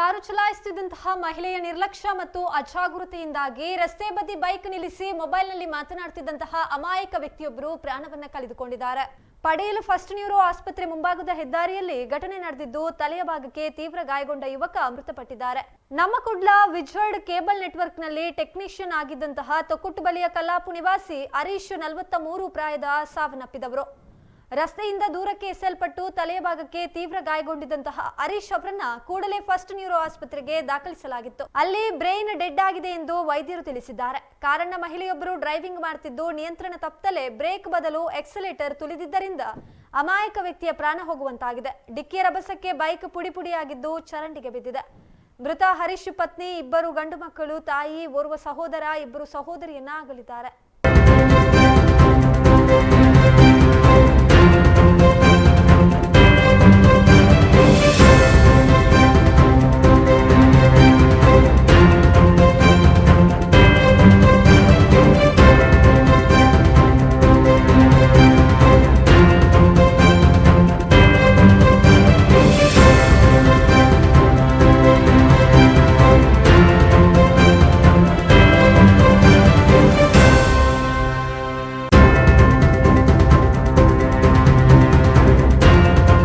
Car ಚಲಾಯಿಸುತ್ತಿದ್ದಂತಹ ಮಹಿಳೆಯ ನಿರ್ಲಕ್ಷ್ಯ ಮತ್ತು ಅಜಾಗೃತಿಯಿಂದಾಗಿ ರಸ್ತೆ ಬದಿ ಬೈಕ್ ನಿಲ್ಲಿಸಿ ಮೊಬೈಲ್ನಲ್ಲಿ ಮಾತನಾಡುತ್ತಿದ್ದಂತಹ ಅಮಾಯಕ ವ್ಯಕ್ತಿಯೊಬ್ಬರು ಪ್ರಾಣವನ್ನ ಕಳೆದುಕೊಂಡಿದ್ದಾರೆ. ಪಡೆಯಲು ಫಸ್ಟ್ ನ್ಯೂರೋ ಆಸ್ಪತ್ರೆ ಮುಂಭಾಗದ ಹೆದ್ದಾರಿಯಲ್ಲಿ ಘಟನೆ ನಡೆದಿದ್ದು ತಲೆಯ ಭಾಗಕ್ಕೆ ತೀವ್ರ ಗಾಯಗೊಂಡ ಯುವಕ ಮೃತಪಟ್ಟಿದ್ದಾರೆ. ನಮ್ಮ ಕುಡ್ಲ ವಿಜ್ವರ್ಡ್ ಕೇಬಲ್ ನೆಟ್ವರ್ಕ್ನಲ್ಲಿ ಟೆಕ್ನಿಷಿಯನ್ ಆಗಿದ್ದಂತಹ ತೊಕ್ಕುಟ್ಟು ಬಳಿಯ ಕಲ್ಲಾಪು ನಿವಾಸಿ ಹರೀಶ್ ನಲವತ್ತ ಮೂರು ಪ್ರಾಯದ ಸಾವನ್ನಪ್ಪಿದವರು. ರಸ್ತೆಯಿಂದ ದೂರಕ್ಕೆ ಎಸೆಯಲ್ಪಟ್ಟು ತಲೆಯ ಭಾಗಕ್ಕೆ ತೀವ್ರ ಗಾಯಗೊಂಡಿದ್ದಂತಹ ಹರೀಶ್ ಅವರನ್ನ ಕೂಡಲೇ ಫಸ್ಟ್ ನ್ಯೂರೋ ಆಸ್ಪತ್ರೆಗೆ ದಾಖಲಿಸಲಾಗಿತ್ತು. ಅಲ್ಲಿ ಬ್ರೈನ್ ಡೆಡ್ ಆಗಿದೆ ಎಂದು ವೈದ್ಯರು ತಿಳಿಸಿದ್ದಾರೆ. ಕಾರಣ ಮಹಿಳೆಯೊಬ್ಬರು ಡ್ರೈವಿಂಗ್ ಮಾಡ್ತಿದ್ದು ನಿಯಂತ್ರಣ ತಪ್ಪಲೇ ಬ್ರೇಕ್ ಬದಲು ಎಕ್ಸಲೇಟರ್ ತುಳಿದಿದ್ದರಿಂದ ಅಮಾಯಕ ವ್ಯಕ್ತಿಯ ಪ್ರಾಣ ಹೋಗುವಂತಾಗಿದೆ. ಡಿಕ್ಕಿಯ ರಭಸಕ್ಕೆ ಬೈಕ್ ಪುಡಿ ಪುಡಿಯಾಗಿದ್ದು ಚರಂಡಿಗೆ ಬಿದ್ದಿದೆ. ಮೃತ ಹರೀಶ್ ಪತ್ನಿ, ಇಬ್ಬರು ಗಂಡು ಮಕ್ಕಳು, ತಾಯಿ, ಓರ್ವ ಸಹೋದರ, ಇಬ್ಬರು ಸಹೋದರಿಯನ್ನ ಅಗಲಿದ್ದಾರೆ.